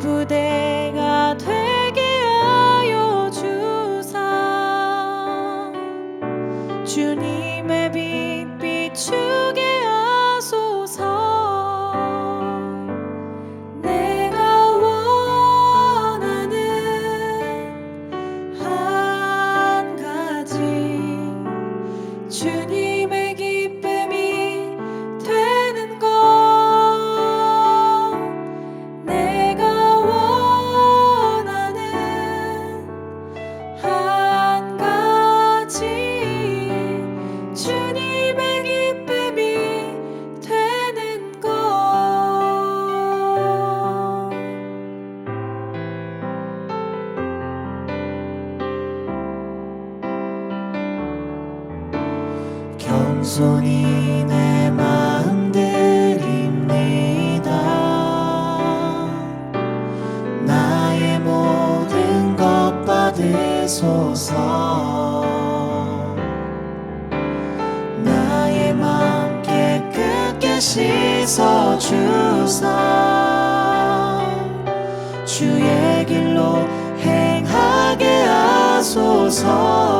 부대가 되게 하여 주사. 주님의 빛 겸손히 내 마음 드립니다. 나의 모든 것 받으소서. 나의 마음 깨끗게 씻어 주사. 주의 길로 행하게 하소서